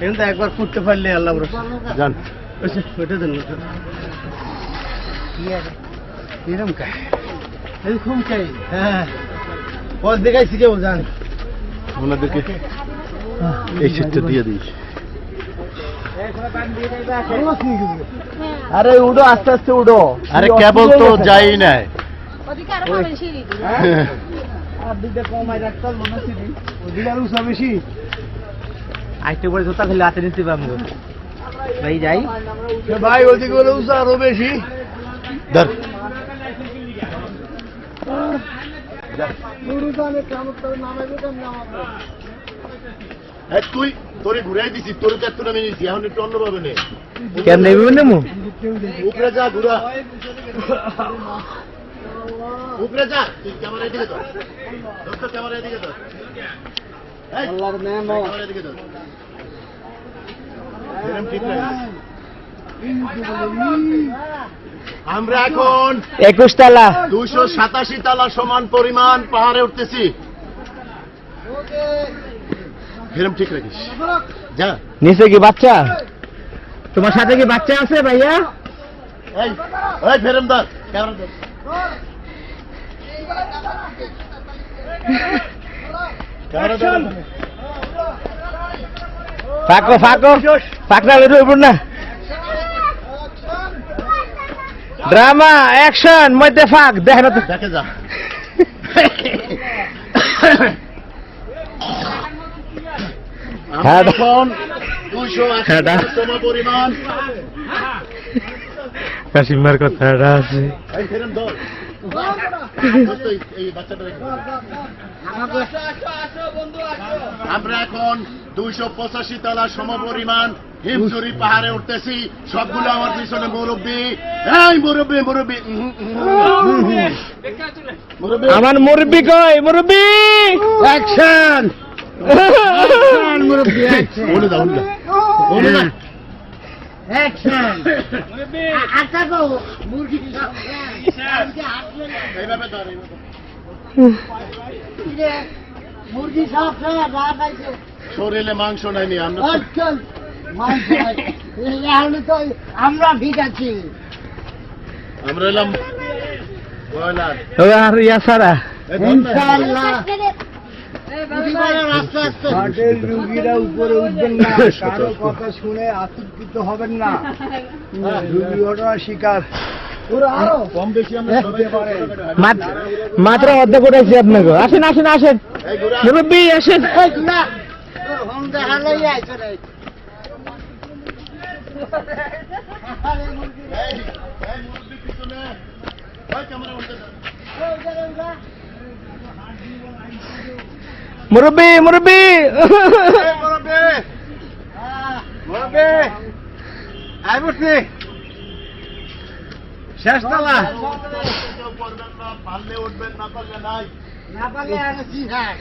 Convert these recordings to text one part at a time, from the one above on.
কিন্তু একবার করতে পারলে আল্লাহ যান। ওইটা দেন এরকম কাই হ্যাঁ। ওর দেখাইছি কেউ জান ওনাদেরকে এই সেটটা দিয়ে দিই। আরে উডো আস্তে আস্তে উডো। আরে কেবল তো যাই নাই। ওদিকে আরও পাবেন সিঁড়ি আর দুইটা কমাই রাখতাম হচ্ছে ওদিকে আর উঁচা বেশি। আইতে পরে জোতা খেলে হাতে নিতে পারব ভাই যাই। ভাই ওদিকে বলে উঁচা আরও বেশি। ধর। তুই তোরে ঘুরাই দিছি তোর চারটে নামে নিয়েছি এখন একটু অন্য ভাবে নে কেন নেবি উপরে যা ঘুরা। উপরে যা তুই ক্যামেরা দিকে ধর। দোস্ত ক্যামেরা দিকে ধর। আল্লাহর নাম ক্যামেরা দিকে ধর। এরম ঠিক লাগে। আমরা এখন একুশ তালা। দুশো সাতাশি তালা সমান পরিমাণ পাহাড়ে উঠতেছি। ঠিক রাখিস। যা। নিচে কি বাচ্চা? তোমার সাথে কি বাচ্চা আছে ভাইয়া? এই ফেরম দার ক্যামেরা ধর ক্যামেরা ধর ফাঁকো ফাঁকো ফাঁকটা বের হইব না ড্রামা অ্যাকশন মধ্যে ফাঁক দেখেন তো। দেখে যা। হ্যাঁ, কাশিমার কথাটা আছে আমরা এখন দুইশো পঁচাশি তলা সমপরিমাণ হিমচুরি পাহাড়ে উঠতেছি। সবগুলো আমার পিছনে মুরব্বী। এই মুরব্বী মুরব্বী। আমার মুরব্বি কই? মুরব্বি! অ্যাকশন মুরব্বি দাও দাও। মুরগি শরীরে মাংস নাইনি আমরা ঠিক আছি। আমরা এলাম আর ইয়া সারা রুগীরা উপরে উঠবেন না কারও কথা শুনে আতঙ্কিত হবেন না। রুগী ঘটনা শিকার। মাত্র অর্ধেক উঠেছি আপনাকে। আসেন আসেন আসেন। মুরব্বী আসেন। মুরব্বি মুরব্বী মুরব্বী। এই মুরব্বি। মুরব্বি। আই বসছি শেষ তালা। না পারলে উঠবেন না পারলে নাই না পারলে আছি হ্যাঁ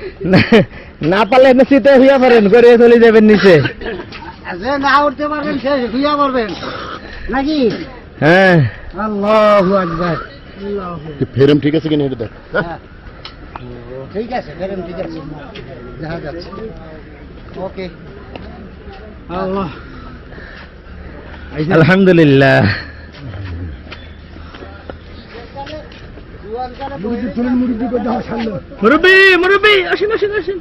না পারলে এমনি শীতে হইয়া পারেন করে চলে যাবেন নিচে। যে না উঠতে পারবেন সে শুয়ে পড়বেন নাকি? হ্যাঁ। আল্লাহু আকবার। ফেরম ঠিক আছে কিনা এটা দেখ? হ্যাঁ। ঠিক আছে বেরেন ঠিক আছে। দেখা যাচ্ছে। ওকে। আল্লাহ। আলহামদুলিল্লাহ। মুরব্বী মুরব্বী আসেন আসেন আসেন।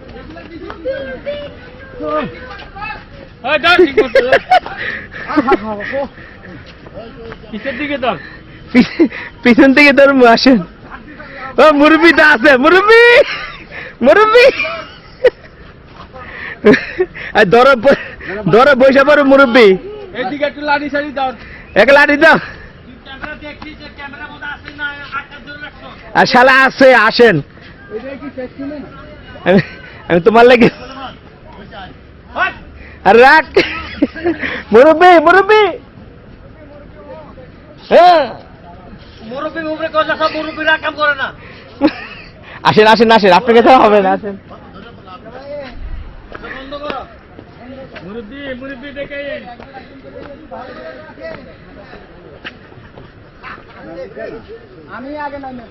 পি- পিছন থেকে তোর আসেন। ও মুরব্বিটা আছে মুরব্বি মুরব্বি। ধরো ধরো বৈশা পড়ো মুরব্বি। এক লাঠি দাও। আর শালা আছে আসেন। আমি তোমার লাগে আর রাখ। মুরব্বি মুরব্বি। হ্যাঁ। মুরব্বী উপরে কথা সব মুরব্বীরা কাম করে না। আসেন আসেন আসেন আপনাকে তো হবে না আসেন। মুরব্বী মুরব্বী দেখে আমি আগে নামে